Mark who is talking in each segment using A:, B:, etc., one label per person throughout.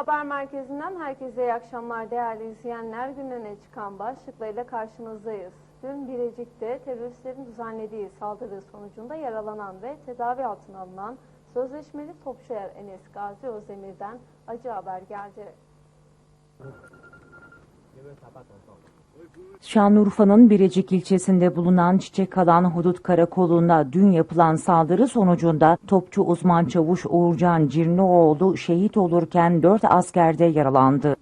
A: Haber merkezinden herkese iyi akşamlar değerli izleyenler. Gündeme çıkan başlıklarıyla karşınızdayız. Dün Birecik'te teröristlerin düzenlediği saldırı sonucunda yaralanan ve tedavi altına alınan sözleşmeli topçuer Enes Gazi Özdemir'den acı haber geldi.
B: Şanlıurfa'nın Birecik ilçesinde bulunan Çiçek Alan Hudut Karakolu'na dün yapılan saldırı sonucunda topçu uzman çavuş Uğurcan Cirnioğlu şehit olurken 4 asker de yaralandı.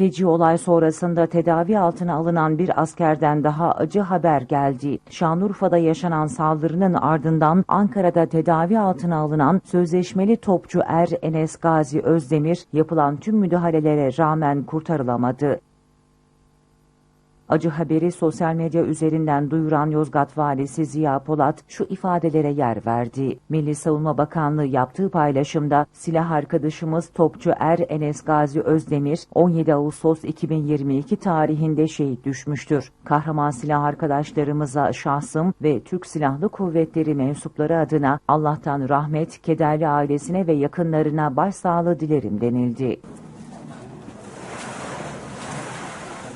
B: Feci olay sonrasında tedavi altına alınan bir askerden daha acı haber geldi. Şanlıurfa'da yaşanan saldırının ardından Ankara'da tedavi altına alınan sözleşmeli topçu Er Enes Gazi Özdemir yapılan tüm müdahalelere rağmen kurtarılamadı. Acı haberi sosyal medya üzerinden duyuran Yozgat Valisi Ziya Polat şu ifadelere yer verdi. Milli Savunma Bakanlığı yaptığı paylaşımda silah arkadaşımız Topçu Er Enes Gazi Özdemir 17 Ağustos 2022 tarihinde şehit düşmüştür. Kahraman silah arkadaşlarımıza şahsım ve Türk Silahlı Kuvvetleri mensupları adına Allah'tan rahmet, kederli ailesine ve yakınlarına başsağlığı dilerim denildi.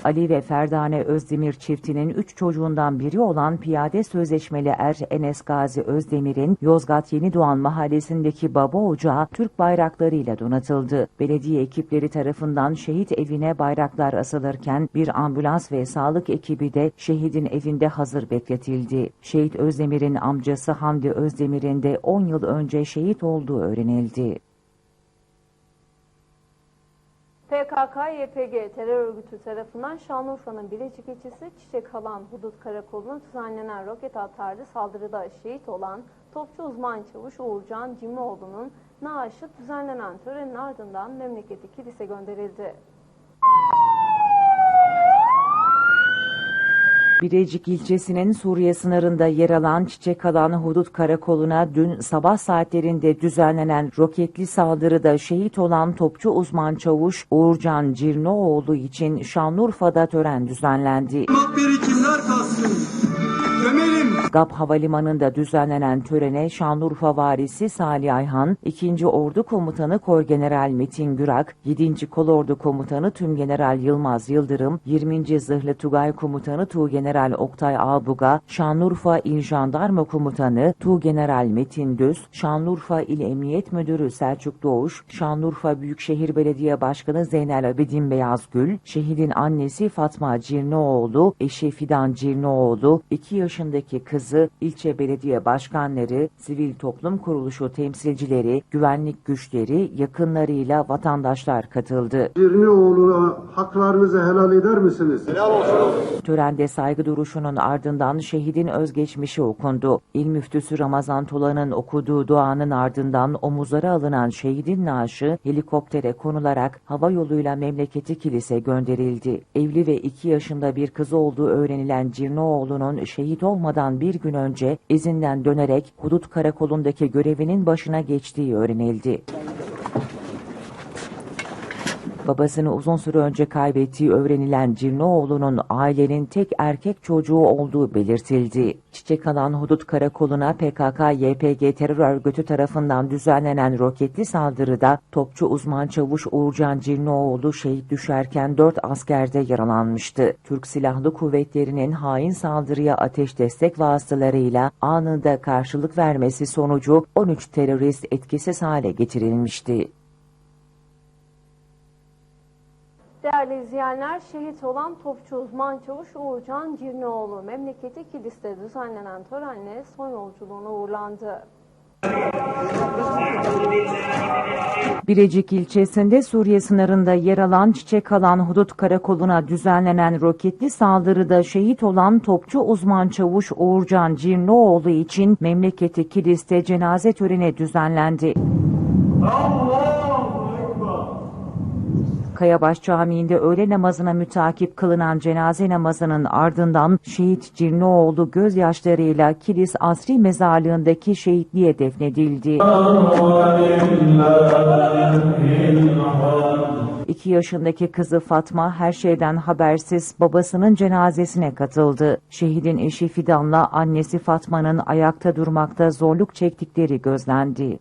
B: Ali ve Ferdane Özdemir çiftinin üç çocuğundan biri olan piyade sözleşmeli er Enes Gazi Özdemir'in Yozgat Yeni Doğan mahallesindeki baba ocağı Türk bayraklarıyla donatıldı. Belediye ekipleri tarafından şehit evine bayraklar asılırken bir ambulans ve sağlık ekibi de şehidin evinde hazır bekletildi. Şehit Özdemir'in amcası Hamdi Özdemir'in de 10 yıl önce şehit olduğu öğrenildi.
A: PKK-YPG terör örgütü tarafından Şanlıurfa'nın Bilecik ilçesi Çiçek Alan Hudut Karakolu'na düzenlenen roket atarlı saldırıda şehit olan topçu uzman çavuş Uğurcan Cimrioğlu'nun naaşı düzenlenen törenin ardından memleketi kilise gönderildi.
B: Birecik ilçesinin Suriye sınırında yer alan Çiçek Alan Hudut Karakolu'na dün sabah saatlerinde düzenlenen roketli saldırıda şehit olan topçu uzman çavuş Uğurcan Cirnoğlu için Şanlıurfa'da tören düzenlendi.
C: Bak. Gömelim.
B: GAP Havalimanı'nda düzenlenen törene Şanlıurfa Valisi Salih Ayhan, 2. Ordu Komutanı Korgeneral Metin Gürak, 7. Kolordu Komutanı Tümgeneral Yılmaz Yıldırım, 20. Zırhlı Tugay Komutanı Tuğgeneral Oktay Albuga, Şanlıurfa İl Jandarma Komutanı Tuğgeneral Metin Düz, Şanlıurfa İl Emniyet Müdürü Selçuk Doğuş, Şanlıurfa Büyükşehir Belediye Başkanı Zeynel Abidin Beyazgül, şehidin annesi Fatma Cirnoğlu, eşi Fidan Cirnoğlu, 2 yaşındaki kızı, ilçe belediye başkanları, sivil toplum kuruluşu temsilcileri, güvenlik güçleri, yakınlarıyla vatandaşlar katıldı.
D: Cirnioğlu'na haklarınızı helal eder misiniz?
B: Törende saygı duruşunun ardından şehidin özgeçmişi okundu. İl müftüsü Ramazan Tola'nın okuduğu duanın ardından omuzlara alınan şehidin naaşı helikoptere konularak hava yoluyla memleketi kilise gönderildi. Evli ve 2 yaşında bir kızı olduğu öğrenilen Cirnoğlu'nun şehit olmadan bir gün önce izinden dönerek hudut karakolundaki görevinin başına geçtiği öğrenildi. Babasını uzun süre önce kaybettiği öğrenilen Cirnoğlu'nun ailenin tek erkek çocuğu olduğu belirtildi. Çiçek alan hudut karakoluna PKK-YPG terör örgütü tarafından düzenlenen roketli saldırıda topçu uzman çavuş Uğurcan Cirnoğlu şehit düşerken 4 asker de yaralanmıştı. Türk Silahlı Kuvvetleri'nin hain saldırıya ateş destek vasıtalarıyla anında karşılık vermesi sonucu 13 terörist etkisiz hale getirilmişti.
A: Değerli izleyenler, şehit olan topçu uzman çavuş Uğurcan Cirnioğlu memleketi Kilis'te düzenlenen törenle son yolculuğuna uğurlandı.
B: Birecik ilçesinde Suriye sınırında yer alan Çiçek Alan Hudut Karakolu'na düzenlenen roketli saldırıda şehit olan topçu uzman çavuş Uğurcan Cirnoğlu için memleketi Kilis'te cenaze töreni düzenlendi. Kayabaş Camii'nde öğle namazına mütakip kılınan cenaze namazının ardından şehit Cirnoğlu gözyaşlarıyla Kilis Asri Mezarlığı'ndaki şehitliğe defnedildi. İki yaşındaki kızı Fatma her şeyden habersiz babasının cenazesine katıldı. Şehidin eşi Fidan'la annesi Fatma'nın ayakta durmakta zorluk çektikleri gözlendi.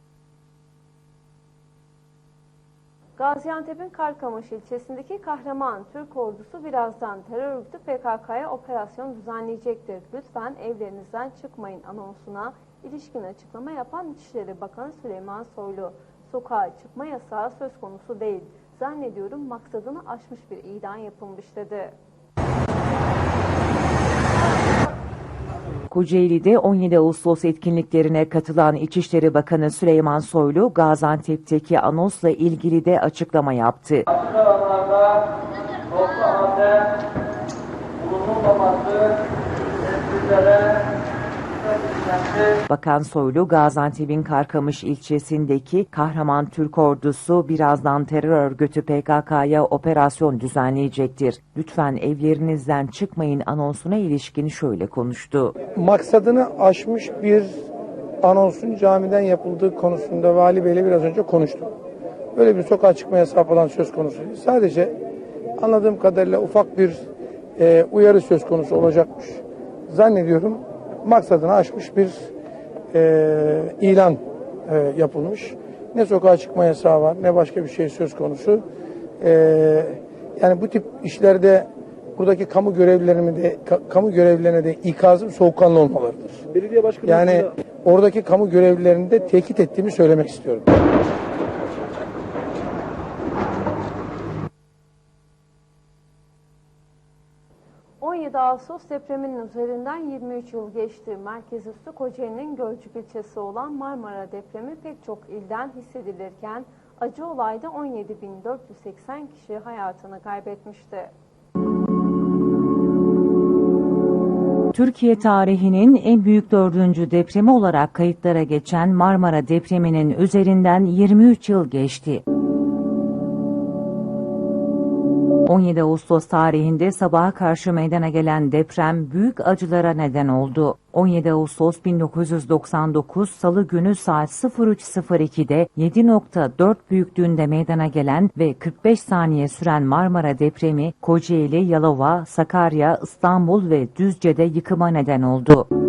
A: Gaziantep'in Karkamış ilçesindeki kahraman Türk ordusu birazdan terör örgütü PKK'ya operasyon düzenleyecektir. Lütfen evlerinizden çıkmayın anonsuna ilişkin açıklama yapan İçişleri Bakanı Süleyman Soylu. Sokağa çıkma yasağı söz konusu değil. Zannediyorum maksadını aşmış bir ilan yapılmış dedi.
B: Kocaeli'de 17 Ağustos etkinliklerine katılan İçişleri Bakanı Süleyman Soylu, Gaziantep'teki anonsla ilgili de açıklama yaptı.
E: toplu halde
B: Bakan Soylu, Gaziantep'in Karkamış ilçesindeki kahraman Türk ordusu birazdan terör örgütü PKK'ya operasyon düzenleyecektir. Lütfen evlerinizden çıkmayın anonsuna ilişkin şöyle konuştu.
F: maksadını aşmış bir anonsun camiden yapıldığı konusunda Vali Bey'le biraz önce konuştum. Böyle bir sokağa çıkma yasağı falan söz konusu. Sadece anladığım kadarıyla ufak bir e, uyarı söz konusu olacakmış. Zannediyorum maksadını aşmış bir e, ilan e, yapılmış. Ne sokağa çıkma yasağı var ne başka bir şey söz konusu. E, yani bu tip işlerde buradaki kamu görevlilerine de ka- kamu görevlilerine de ikazım soğukkanlı olmalarıdır.
G: Belediye başkanı
F: Yani oradaki kamu görevlilerini de tekit ettiğimi söylemek istiyorum.
A: 17 Ağustos depreminin üzerinden 23 yıl geçti. Merkez üssü Kocaeli'nin Gölcük ilçesi olan Marmara depremi pek çok ilden hissedilirken acı olayda 17.480 kişi hayatını kaybetmişti.
B: Türkiye tarihinin en büyük dördüncü depremi olarak kayıtlara geçen Marmara depreminin üzerinden 23 yıl geçti. 17 Ağustos tarihinde sabaha karşı meydana gelen deprem büyük acılara neden oldu. 17 Ağustos 1999 Salı günü saat 03.02'de 7.4 büyüklüğünde meydana gelen ve 45 saniye süren Marmara depremi Kocaeli, Yalova, Sakarya, İstanbul ve Düzce'de yıkıma neden oldu.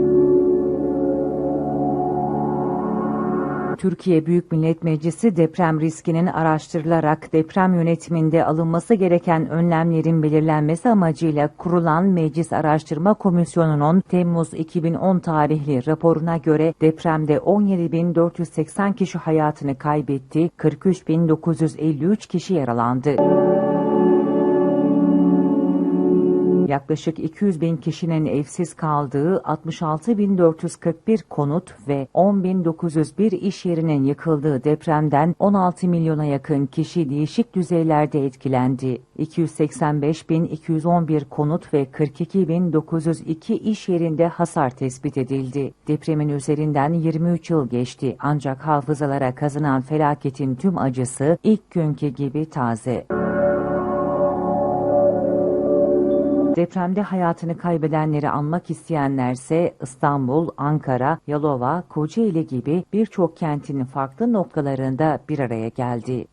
B: Türkiye Büyük Millet Meclisi deprem riskinin araştırılarak deprem yönetiminde alınması gereken önlemlerin belirlenmesi amacıyla kurulan Meclis Araştırma Komisyonu'nun Temmuz 2010 tarihli raporuna göre depremde 17.480 kişi hayatını kaybetti, 43.953 kişi yaralandı. Yaklaşık 200 bin kişinin evsiz kaldığı 66.441 konut ve 10.901 iş yerinin yıkıldığı depremden 16 milyona yakın kişi değişik düzeylerde etkilendi. 285.211 konut ve 42.902 iş yerinde hasar tespit edildi. Depremin üzerinden 23 yıl geçti ancak hafızalara kazınan felaketin tüm acısı ilk günkü gibi taze. Depremde hayatını kaybedenleri anmak isteyenlerse İstanbul, Ankara, Yalova, Kocaeli gibi birçok kentin farklı noktalarında bir araya geldi.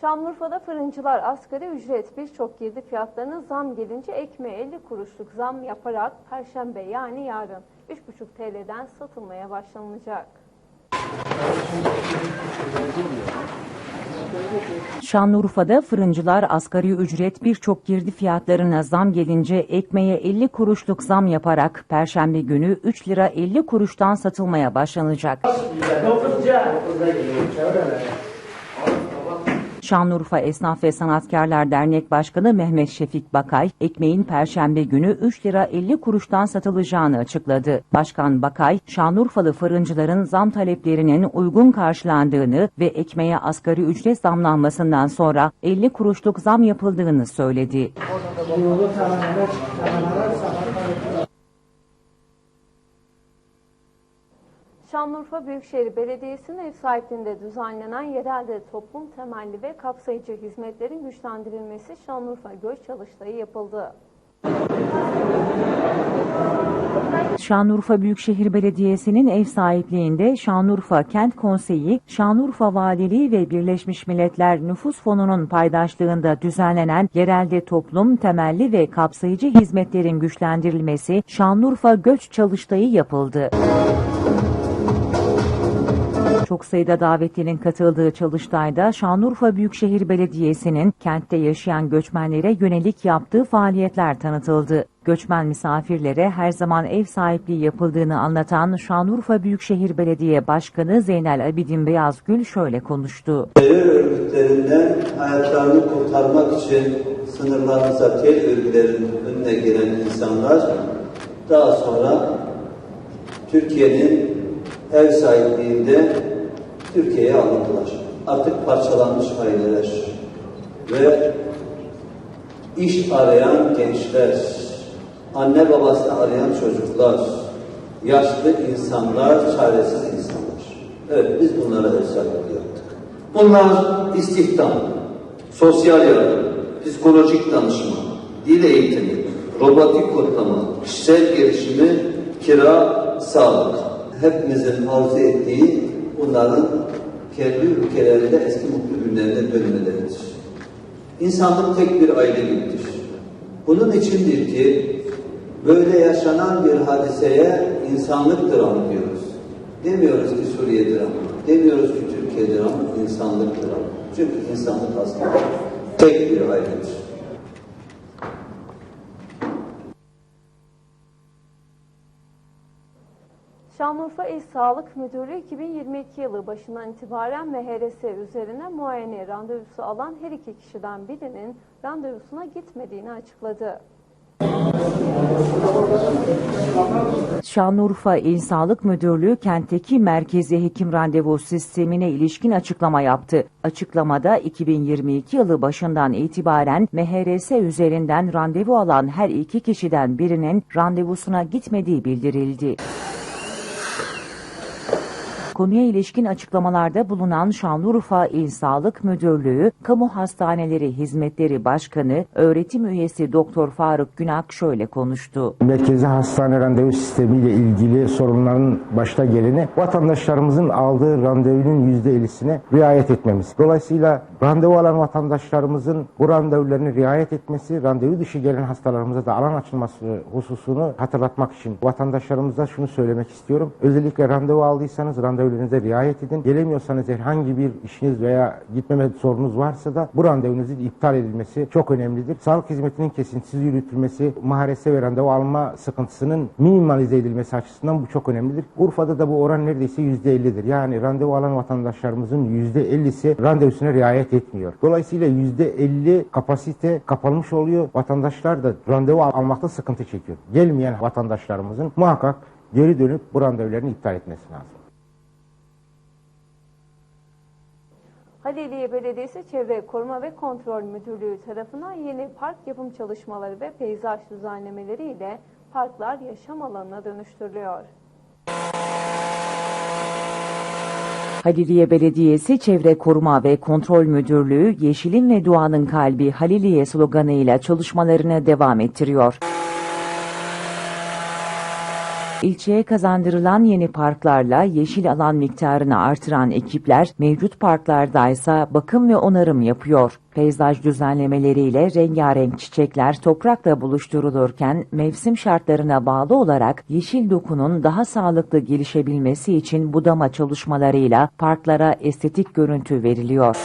A: Şanlıurfa'da fırıncılar asgari ücret birçok girdi fiyatlarına zam gelince ekmeğe 50 kuruşluk zam yaparak Perşembe yani yarın 3,5 TL'den satılmaya başlanacak.
B: Şanlıurfa'da fırıncılar asgari ücret birçok girdi fiyatlarına zam gelince ekmeğe 50 kuruşluk zam yaparak Perşembe günü 3 lira 50 kuruştan satılmaya başlanacak. Şanlıurfa Esnaf ve Sanatkarlar Dernek Başkanı Mehmet Şefik Bakay, ekmeğin perşembe günü 3 lira 50 kuruştan satılacağını açıkladı. Başkan Bakay, Şanlıurfalı fırıncıların zam taleplerinin uygun karşılandığını ve ekmeğe asgari ücret zamlanmasından sonra 50 kuruşluk zam yapıldığını söyledi.
A: Şanlıurfa Büyükşehir Belediyesi'nin ev sahipliğinde düzenlenen yerelde toplum temelli ve kapsayıcı hizmetlerin güçlendirilmesi Şanlıurfa Göç Çalıştayı yapıldı.
B: Şanlıurfa Büyükşehir Belediyesi'nin ev sahipliğinde Şanlıurfa Kent Konseyi, Şanlıurfa Valiliği ve Birleşmiş Milletler Nüfus Fonu'nun paydaşlığında düzenlenen yerelde toplum temelli ve kapsayıcı hizmetlerin güçlendirilmesi Şanlıurfa Göç Çalıştayı yapıldı. Çok sayıda davetlinin katıldığı çalıştayda Şanlıurfa Büyükşehir Belediyesi'nin kentte yaşayan göçmenlere yönelik yaptığı faaliyetler tanıtıldı. Göçmen misafirlere her zaman ev sahipliği yapıldığını anlatan Şanlıurfa Büyükşehir Belediye Başkanı Zeynel Abidin Beyazgül şöyle konuştu.
G: terör örgütlerinden hayatlarını kurtarmak için sınırlarımıza tel örgülerin önüne gelen insanlar daha sonra Türkiye'nin ev sahipliğinde Türkiye'ye alındılar. Artık parçalanmış aileler ve iş arayan gençler, anne babasını arayan çocuklar, yaşlı insanlar, çaresiz insanlar. Evet biz bunlara sahipliği yaptık. Bunlar istihdam, sosyal yardım, psikolojik danışma, dil eğitimi, robotik kodlama, kişisel gelişimi, kira, sağlık. Hepimizin arzu ettiği bunların kendi ülkelerinde eski mutlu günlerine dönmeleridir. İnsanlık tek bir aile gibidir. Bunun içindir ki böyle yaşanan bir hadiseye insanlık dramı diyoruz. Demiyoruz ki Suriye dramı, demiyoruz ki Türkiye dramı, insanlık dramı. Çünkü insanlık aslında tek bir ailedir.
A: Şanlıurfa İl Sağlık Müdürlüğü 2022 yılı başından itibaren MHRS üzerine muayene randevusu alan her iki kişiden birinin randevusuna gitmediğini açıkladı.
B: Şanlıurfa İl Sağlık Müdürlüğü kentteki merkezi hekim randevu sistemine ilişkin açıklama yaptı. Açıklamada 2022 yılı başından itibaren MHRS üzerinden randevu alan her iki kişiden birinin randevusuna gitmediği bildirildi. Konuya ilişkin açıklamalarda bulunan Şanlıurfa İl Sağlık Müdürlüğü, Kamu Hastaneleri Hizmetleri Başkanı, öğretim üyesi Doktor Faruk Günak şöyle konuştu.
H: Merkezi hastane randevu sistemiyle ilgili sorunların başta geleni vatandaşlarımızın aldığı randevunun %50'sine riayet etmemiz. Dolayısıyla randevu alan vatandaşlarımızın bu randevularını riayet etmesi, randevu dışı gelen hastalarımıza da alan açılması hususunu hatırlatmak için vatandaşlarımıza şunu söylemek istiyorum. Özellikle randevu aldıysanız randevularınıza riayet edin. Gelemiyorsanız herhangi bir işiniz veya gitmeme sorunuz varsa da bu randevunuzun iptal edilmesi çok önemlidir. Sağlık hizmetinin kesintisiz yürütülmesi, maharese ve randevu alma sıkıntısının minimalize edilmesi açısından bu çok önemlidir. Urfa'da da bu oran neredeyse %50'dir. Yani randevu alan vatandaşlarımızın %50'si randevusuna riayet etmiyor. Dolayısıyla %50 kapasite kapalmış oluyor. Vatandaşlar da randevu almakta sıkıntı çekiyor. Gelmeyen vatandaşlarımızın muhakkak geri dönüp bu randevularını iptal etmesi lazım.
A: Haliliye Belediyesi Çevre Koruma ve Kontrol Müdürlüğü tarafından yeni park yapım çalışmaları ve peyzaj düzenlemeleri ile parklar yaşam alanına dönüştürülüyor.
B: Haliliye Belediyesi Çevre Koruma ve Kontrol Müdürlüğü Yeşilin ve Doğanın Kalbi Haliliye sloganıyla çalışmalarını devam ettiriyor. İlçeye kazandırılan yeni parklarla yeşil alan miktarını artıran ekipler mevcut parklarda ise bakım ve onarım yapıyor. Peyzaj düzenlemeleriyle rengarenk çiçekler toprakla buluşturulurken mevsim şartlarına bağlı olarak yeşil dokunun daha sağlıklı gelişebilmesi için budama çalışmalarıyla parklara estetik görüntü veriliyor.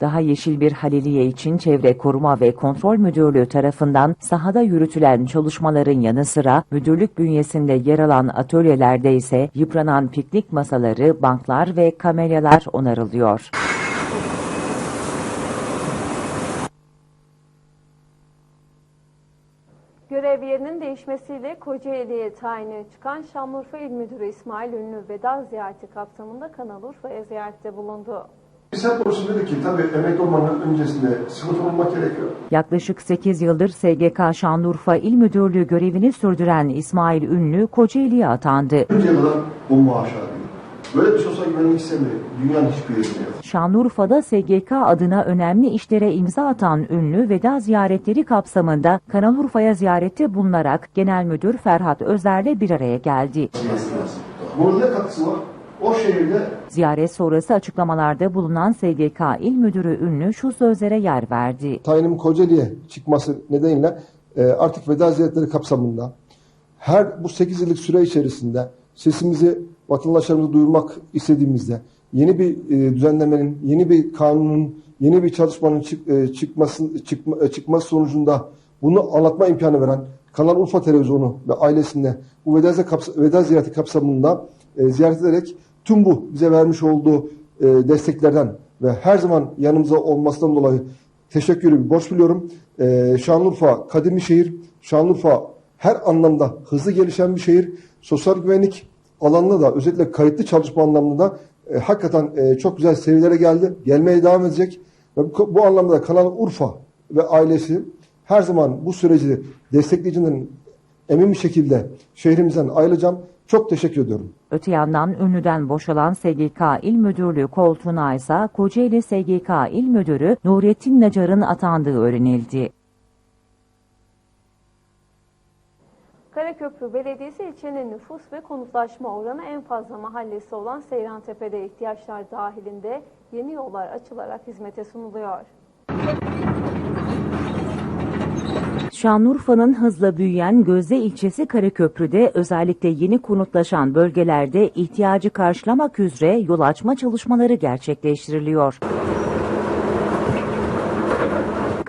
B: Daha yeşil bir Haliliye için Çevre Koruma ve Kontrol Müdürlüğü tarafından sahada yürütülen çalışmaların yanı sıra müdürlük bünyesinde yer alan atölyelerde ise yıpranan piknik masaları, banklar ve kamelyalar onarılıyor.
A: Görev yerinin değişmesiyle Kocaeli'ye tayini çıkan Şanlıurfa İl Müdürü İsmail Ünlü veda ziyareti kapsamında Kanal Urfa'ya ziyarette bulundu.
D: Konusunda dedi ki tabii emekli olmanın öncesinde sigorta olmak gerekiyor.
B: Yaklaşık 8 yıldır SGK Şanlıurfa İl Müdürlüğü görevini sürdüren İsmail Ünlü Kocaeli'ye atandı.
D: Türkiye kadar bu maaş alıyor. Böyle bir sosyal güvenlik sistemi dünyanın hiçbir yerinde yok.
B: Şanlıurfa'da SGK adına önemli işlere imza atan ünlü veda ziyaretleri kapsamında Kanal Urfa'ya ziyarette bulunarak Genel Müdür Ferhat Özer'le bir araya geldi.
D: Bunun ne katkısı var? O şehirde
B: Ziyaret sonrası açıklamalarda bulunan SGK İl Müdürü Ünlü şu sözlere yer verdi.
I: tayinim Kocaeli'ye çıkması nedeniyle e, artık veda ziyaretleri kapsamında her bu 8 yıllık süre içerisinde sesimizi vatandaşlarımıza duyurmak istediğimizde yeni bir e, düzenlemenin, yeni bir kanunun, yeni bir çalışmanın çık, e, çıkması, çıkma, çıkması sonucunda bunu anlatma imkanı veren Kanal Urfa Televizyonu ve ailesine bu veda, ziyareti kapsamında ziyaret ederek tüm bu bize vermiş olduğu e, desteklerden ve her zaman yanımıza olmasından dolayı teşekkürü bir borç biliyorum. E, Şanlıurfa kadim bir şehir. Şanlıurfa her anlamda hızlı gelişen bir şehir. Sosyal güvenlik alanında da özellikle kayıtlı çalışma anlamında da e, hakikaten e, çok güzel seviyelere geldi. Gelmeye devam edecek. Ve bu, bu anlamda da Kanal Urfa ve ailesi her zaman bu süreci destekleyicinin emin bir şekilde şehrimizden ayrılacağım. Çok teşekkür ediyorum.
B: Öte yandan ünlüden boşalan SGK İl Müdürlüğü koltuğuna ise Kocaeli SGK İl Müdürü Nurettin Nacar'ın atandığı öğrenildi.
A: Karaköprü Belediyesi ilçenin nüfus ve konutlaşma oranı en fazla mahallesi olan Seyrantepe'de ihtiyaçlar dahilinde yeni yollar açılarak hizmete sunuluyor.
B: Şanlıurfa'nın hızla büyüyen Gözde ilçesi Karaköprü'de özellikle yeni konutlaşan bölgelerde ihtiyacı karşılamak üzere yol açma çalışmaları gerçekleştiriliyor.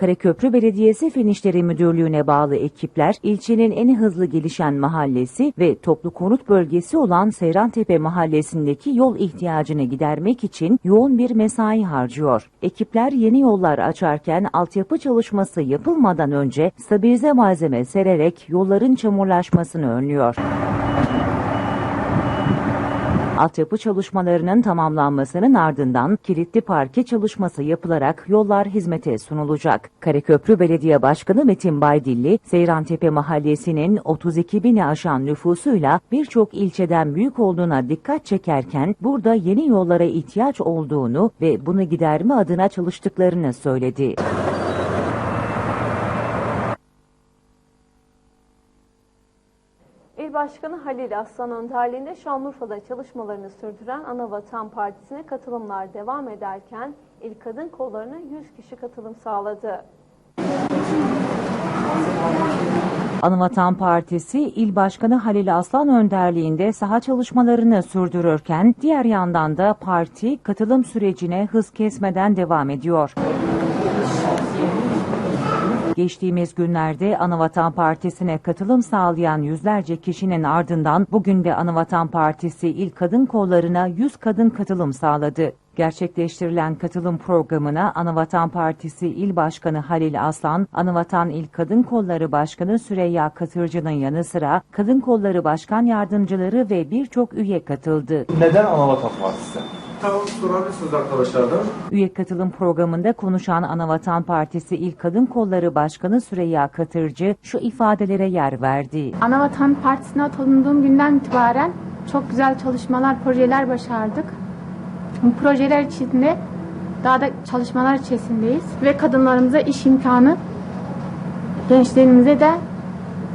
B: Karaköprü Belediyesi Fen İşleri Müdürlüğü'ne bağlı ekipler ilçenin en hızlı gelişen mahallesi ve toplu konut bölgesi olan Seyrantepe mahallesindeki yol ihtiyacını gidermek için yoğun bir mesai harcıyor. Ekipler yeni yollar açarken altyapı çalışması yapılmadan önce stabilize malzeme sererek yolların çamurlaşmasını önlüyor. Altyapı çalışmalarının tamamlanmasının ardından kilitli parke çalışması yapılarak yollar hizmete sunulacak. Karaköprü Belediye Başkanı Metin Baydilli, Seyrantepe Mahallesi'nin 32 bini aşan nüfusuyla birçok ilçeden büyük olduğuna dikkat çekerken burada yeni yollara ihtiyaç olduğunu ve bunu giderme adına çalıştıklarını söyledi.
A: Başkanı Halil Aslan önderliğinde Şanlıurfa'da çalışmalarını sürdüren Anavatan Partisi'ne katılımlar devam ederken İl Kadın Kolları'na 100 kişi katılım sağladı.
B: Anavatan Partisi İl Başkanı Halil Aslan önderliğinde saha çalışmalarını sürdürürken diğer yandan da parti katılım sürecine hız kesmeden devam ediyor. Geçtiğimiz günlerde Anavatan Partisi'ne katılım sağlayan yüzlerce kişinin ardından bugün de Anavatan Partisi İl Kadın Kolları'na 100 kadın katılım sağladı. Gerçekleştirilen katılım programına Anavatan Partisi İl Başkanı Halil Aslan, Anavatan İl Kadın Kolları Başkanı Süreyya Katırcı'nın yanı sıra Kadın Kolları Başkan Yardımcıları ve birçok üye katıldı.
J: Neden Anavatan Partisi? Tamam sorabilirsiniz arkadaşlardan.
B: Üye katılım programında konuşan Anavatan Partisi İl Kadın Kolları Başkanı Süreyya Katırcı şu ifadelere yer verdi.
K: Anavatan Partisi'ne atıldığım günden itibaren çok güzel çalışmalar, projeler başardık. Bu projeler içinde daha da çalışmalar içerisindeyiz ve kadınlarımıza iş imkanı, gençlerimize de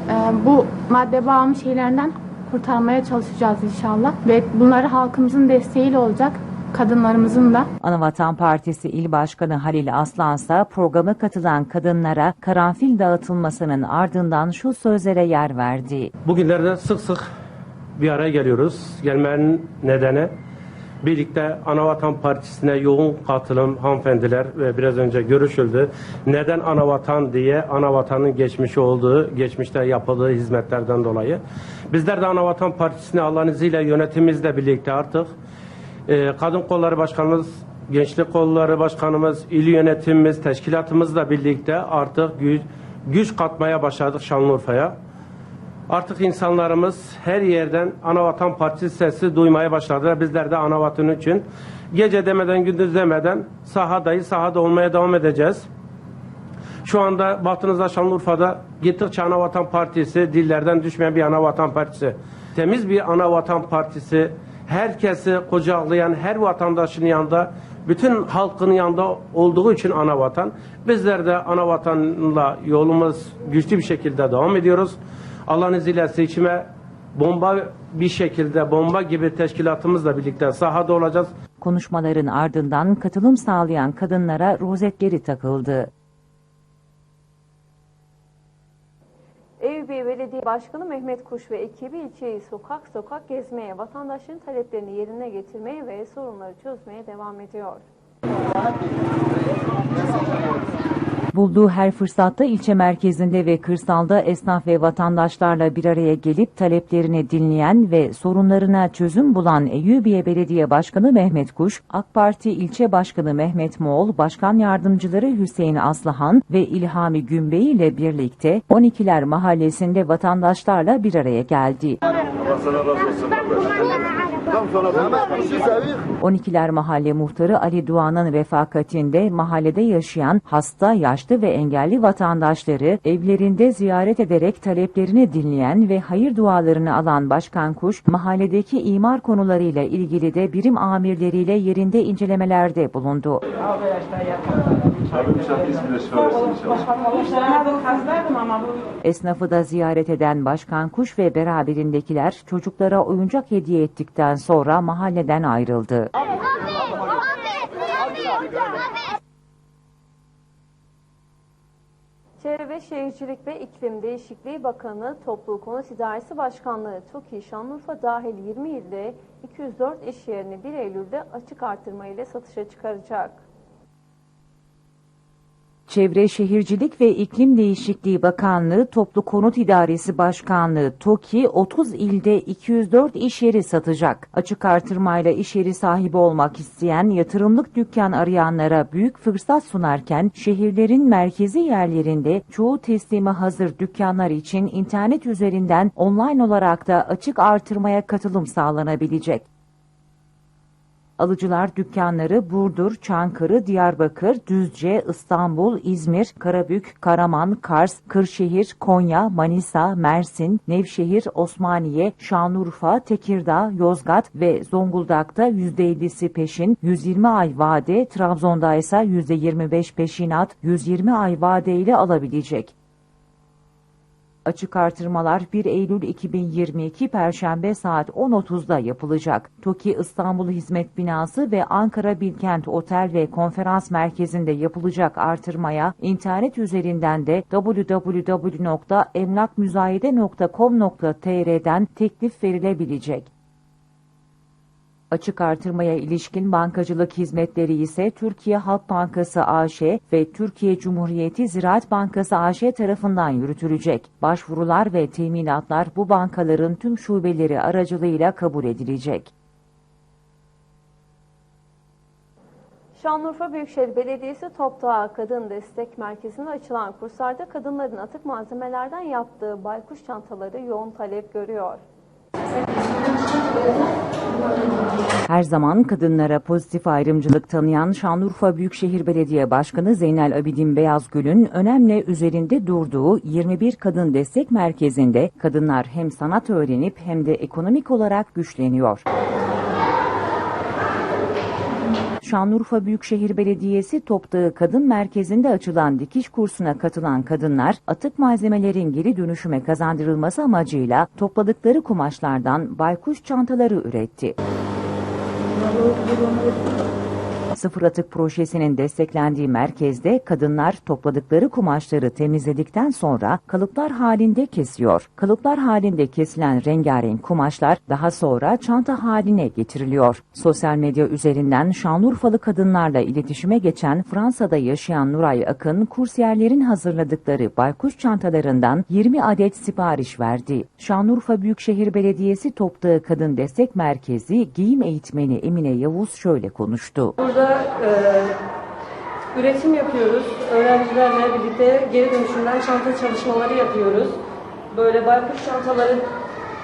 K: e, bu madde bağımlı şeylerden kurtarmaya çalışacağız inşallah. Ve bunları halkımızın desteğiyle olacak, kadınlarımızın da.
B: Anavatan Partisi İl Başkanı Halil Aslansa programa katılan kadınlara karanfil dağıtılmasının ardından şu sözlere yer verdi.
L: Bugünlerde sık sık bir araya geliyoruz. Gelmenin nedeni birlikte Anavatan Partisi'ne yoğun katılım hanımefendiler ve biraz önce görüşüldü. Neden Anavatan diye Anavatan'ın geçmişi olduğu, geçmişte yapıldığı hizmetlerden dolayı. Bizler de Anavatan Partisi'ne Allah'ın izniyle yönetimimizle birlikte artık e, Kadın Kolları Başkanımız, Gençlik Kolları Başkanımız, il yönetimimiz, teşkilatımızla birlikte artık güç, güç katmaya başladık Şanlıurfa'ya. Artık insanlarımız her yerden Anavatan Partisi sesi duymaya başladılar. Bizler de Anavatan için gece demeden gündüz demeden sahadayız, sahada olmaya devam edeceğiz. Şu anda baktığınızda Şanlıurfa'da gittikçe Anavatan Partisi dillerden düşmeyen bir Anavatan Partisi. Temiz bir Anavatan Partisi, herkesi kucaklayan her vatandaşın yanında, bütün halkın yanında olduğu için Anavatan. Bizler de Anavatan'la yolumuz güçlü bir şekilde devam ediyoruz. Allah'ın izniyle seçime bomba bir şekilde bomba gibi teşkilatımızla birlikte sahada olacağız.
B: Konuşmaların ardından katılım sağlayan kadınlara rozetleri takıldı.
A: Belediyesi Belediye Başkanı Mehmet Kuş ve ekibi ilçeyi sokak sokak gezmeye, vatandaşların taleplerini yerine getirmeye ve sorunları çözmeye devam ediyor.
B: Bulduğu her fırsatta ilçe merkezinde ve kırsalda esnaf ve vatandaşlarla bir araya gelip taleplerini dinleyen ve sorunlarına çözüm bulan Eyyubiye Belediye Başkanı Mehmet Kuş, AK Parti İlçe Başkanı Mehmet Moğol, Başkan Yardımcıları Hüseyin Aslıhan ve İlhami Günbey ile birlikte 12'ler mahallesinde vatandaşlarla bir araya geldi. 12'ler Mahalle Muhtarı Ali Doğan'ın refakatinde mahallede yaşayan hasta, yaşlı ve engelli vatandaşları evlerinde ziyaret ederek taleplerini dinleyen ve hayır dualarını alan Başkan Kuş, mahalledeki imar konularıyla ilgili de birim amirleriyle yerinde incelemelerde bulundu. Esnafı da ziyaret eden Başkan Kuş ve beraberindekiler çocuklara oyuncak hediye ettikten sonra mahalleden ayrıldı.
A: Çevre ve Şehircilik ve İklim Değişikliği Bakanı Toplu Konut İdaresi Başkanlığı TOKİ Şanlıurfa dahil 20 ilde 204 iş yerini 1 Eylül'de açık artırma ile satışa çıkaracak.
B: Çevre Şehircilik ve İklim Değişikliği Bakanlığı Toplu Konut İdaresi Başkanlığı TOKİ 30 ilde 204 iş yeri satacak. Açık artırmayla iş yeri sahibi olmak isteyen yatırımlık dükkan arayanlara büyük fırsat sunarken şehirlerin merkezi yerlerinde çoğu teslime hazır dükkanlar için internet üzerinden online olarak da açık artırmaya katılım sağlanabilecek. Alıcılar dükkanları Burdur, Çankırı, Diyarbakır, Düzce, İstanbul, İzmir, Karabük, Karaman, Kars, Kırşehir, Konya, Manisa, Mersin, Nevşehir, Osmaniye, Şanlıurfa, Tekirdağ, Yozgat ve Zonguldak'ta %50'si peşin, 120 ay vade, Trabzon'da ise %25 peşinat, 120 ay vadeyle alabilecek. Açık artırmalar 1 Eylül 2022 Perşembe saat 10.30'da yapılacak. TOKİ İstanbul Hizmet Binası ve Ankara Bilkent Otel ve Konferans Merkezi'nde yapılacak artırmaya internet üzerinden de www.emlakmüzayede.com.tr'den teklif verilebilecek. Açık artırmaya ilişkin bankacılık hizmetleri ise Türkiye Halk Bankası AŞ ve Türkiye Cumhuriyeti Ziraat Bankası AŞ tarafından yürütülecek. Başvurular ve teminatlar bu bankaların tüm şubeleri aracılığıyla kabul edilecek.
A: Şanlıurfa Büyükşehir Belediyesi Topdağ Kadın Destek Merkezi'nde açılan kurslarda kadınların atık malzemelerden yaptığı baykuş çantaları yoğun talep görüyor.
B: Her zaman kadınlara pozitif ayrımcılık tanıyan Şanlıurfa Büyükşehir Belediye Başkanı Zeynel Abidin Beyazgül'ün önemli üzerinde durduğu 21 Kadın Destek Merkezi'nde kadınlar hem sanat öğrenip hem de ekonomik olarak güçleniyor. Şanlıurfa Büyükşehir Belediyesi Toptağı Kadın Merkezi'nde açılan dikiş kursuna katılan kadınlar, atık malzemelerin geri dönüşüme kazandırılması amacıyla topladıkları kumaşlardan baykuş çantaları üretti. Sıfır Atık Projesi'nin desteklendiği merkezde kadınlar topladıkları kumaşları temizledikten sonra kalıplar halinde kesiyor. Kalıplar halinde kesilen rengarenk kumaşlar daha sonra çanta haline getiriliyor. Sosyal medya üzerinden Şanlıurfalı kadınlarla iletişime geçen Fransa'da yaşayan Nuray Akın, kursiyerlerin hazırladıkları baykuş çantalarından 20 adet sipariş verdi. Şanlıurfa Büyükşehir Belediyesi Toptağı Kadın Destek Merkezi giyim eğitmeni Emine Yavuz şöyle konuştu.
M: Burada e, üretim yapıyoruz. Öğrencilerle birlikte geri dönüşümden çanta çalışmaları yapıyoruz. Böyle baykuş çantaların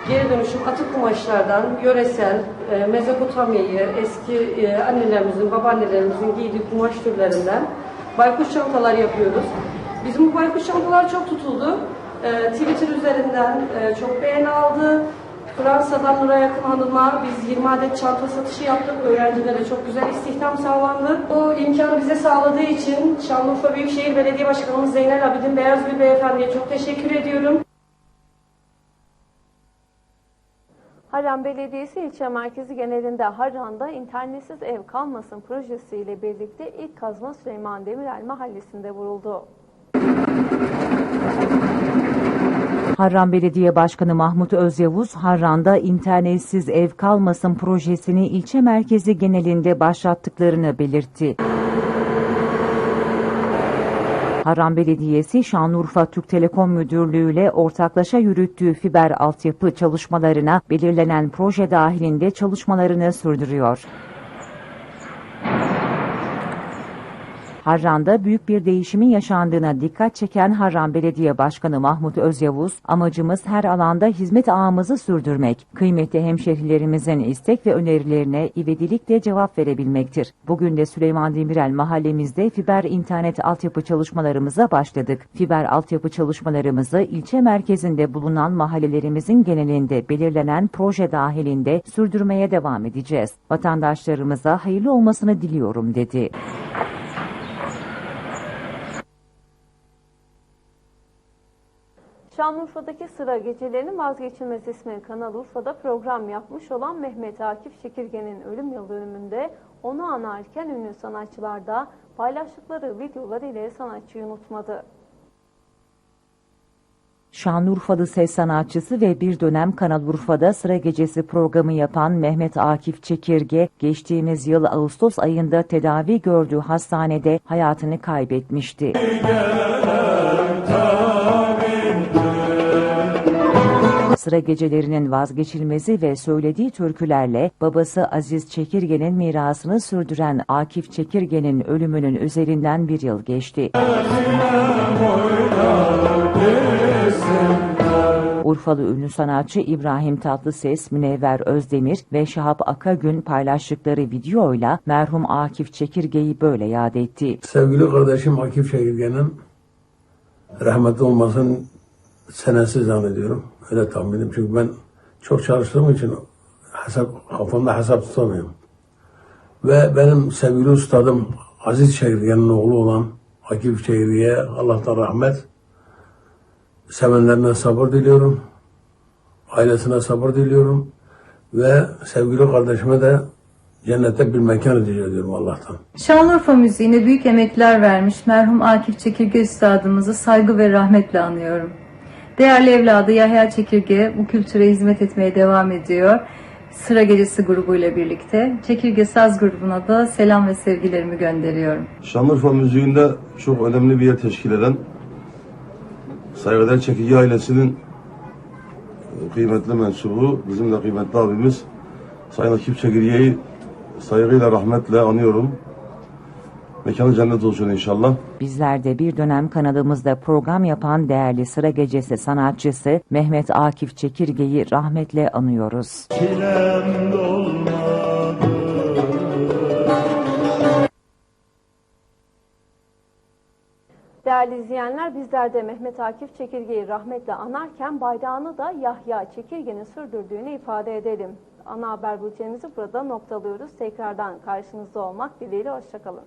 M: geri dönüşüm atık kumaşlardan yöresel, e, Mezopotamya'yı, eski e, annelerimizin, babaannelerimizin giydiği kumaş türlerinden baykuş çantalar yapıyoruz. Bizim bu baykuş çantalar çok tutuldu. E, Twitter üzerinden e, çok beğeni aldı. Fransa'dan Nuray Akın Hanım'a biz 20 adet çanta satışı yaptık. Öğrencilere çok güzel istihdam sağlandı. Bu imkanı bize sağladığı için Şanlıurfa Büyükşehir Belediye Başkanımız Zeynel Abidin Beyazgül Beyefendi'ye çok teşekkür ediyorum.
A: Harran Belediyesi ilçe merkezi genelinde Harran'da internetsiz ev kalmasın projesiyle birlikte ilk kazma Süleyman Demirel mahallesinde vuruldu.
B: Harran Belediye Başkanı Mahmut Özyavuz, Harran'da internetsiz ev kalmasın projesini ilçe merkezi genelinde başlattıklarını belirtti. Harran Belediyesi Şanlıurfa Türk Telekom Müdürlüğü ile ortaklaşa yürüttüğü fiber altyapı çalışmalarına belirlenen proje dahilinde çalışmalarını sürdürüyor. Harran'da büyük bir değişimin yaşandığına dikkat çeken Harran Belediye Başkanı Mahmut Özyavuz, amacımız her alanda hizmet ağımızı sürdürmek, kıymetli hemşehrilerimizin istek ve önerilerine ivedilikle cevap verebilmektir. Bugün de Süleyman Demirel mahallemizde fiber internet altyapı çalışmalarımıza başladık. Fiber altyapı çalışmalarımızı ilçe merkezinde bulunan mahallelerimizin genelinde belirlenen proje dahilinde sürdürmeye devam edeceğiz. Vatandaşlarımıza hayırlı olmasını diliyorum dedi.
A: Şanlıurfa'daki sıra gecelerinin vazgeçilmez ismi Kanal Urfa'da program yapmış olan Mehmet Akif Çekirge'nin ölüm yıl dönümünde onu anarken ünlü sanatçılar da paylaştıkları videolar ile sanatçıyı unutmadı.
B: Şanlıurfalı ses sanatçısı ve bir dönem Kanal Urfa'da sıra gecesi programı yapan Mehmet Akif Çekirge, geçtiğimiz yıl Ağustos ayında tedavi gördüğü hastanede hayatını kaybetmişti. Sıra gecelerinin vazgeçilmezi ve söylediği türkülerle babası Aziz Çekirge'nin mirasını sürdüren Akif Çekirge'nin ölümünün üzerinden bir yıl geçti. Urfalı ünlü sanatçı İbrahim Tatlıses, Münevver Özdemir ve Şahap Akagün paylaştıkları videoyla merhum Akif Çekirge'yi böyle yad etti.
N: Sevgili kardeşim Akif Çekirge'nin rahmetli olmasının senesi zannediyorum. Öyle tahminim. Çünkü ben çok çalıştığım için hesap, kafamda hesap tutamıyorum. Ve benim sevgili ustadım Aziz Çekirge'nin oğlu olan Akif Çekirge'ye Allah'tan rahmet. Sevenlerine sabır diliyorum. Ailesine sabır diliyorum. Ve sevgili kardeşime de cennette bir mekan rica ediyorum Allah'tan.
O: Şanlıurfa müziğine büyük emekler vermiş merhum Akif Çekirge Üstadımızı saygı ve rahmetle anıyorum. Değerli evladı Yahya Çekirge bu kültüre hizmet etmeye devam ediyor. Sıra Gecesi grubuyla birlikte. Çekirge Saz grubuna da selam ve sevgilerimi gönderiyorum.
I: Şanlıurfa müziğinde çok önemli bir yer teşkil eden saygıdeğer Çekici ailesinin e, kıymetli mensubu, bizim de kıymetli abimiz Sayın Akif Çekirge'yi saygıyla, rahmetle anıyorum. Mekanı cennet olsun inşallah.
B: Bizler de bir dönem kanalımızda program yapan değerli sıra gecesi sanatçısı Mehmet Akif Çekirge'yi rahmetle anıyoruz.
A: Değerli izleyenler bizler de Mehmet Akif Çekirge'yi rahmetle anarken bayrağını da Yahya Çekirge'nin sürdürdüğünü ifade edelim. Ana haber bültenimizi burada noktalıyoruz. Tekrardan karşınızda olmak dileğiyle hoşçakalın.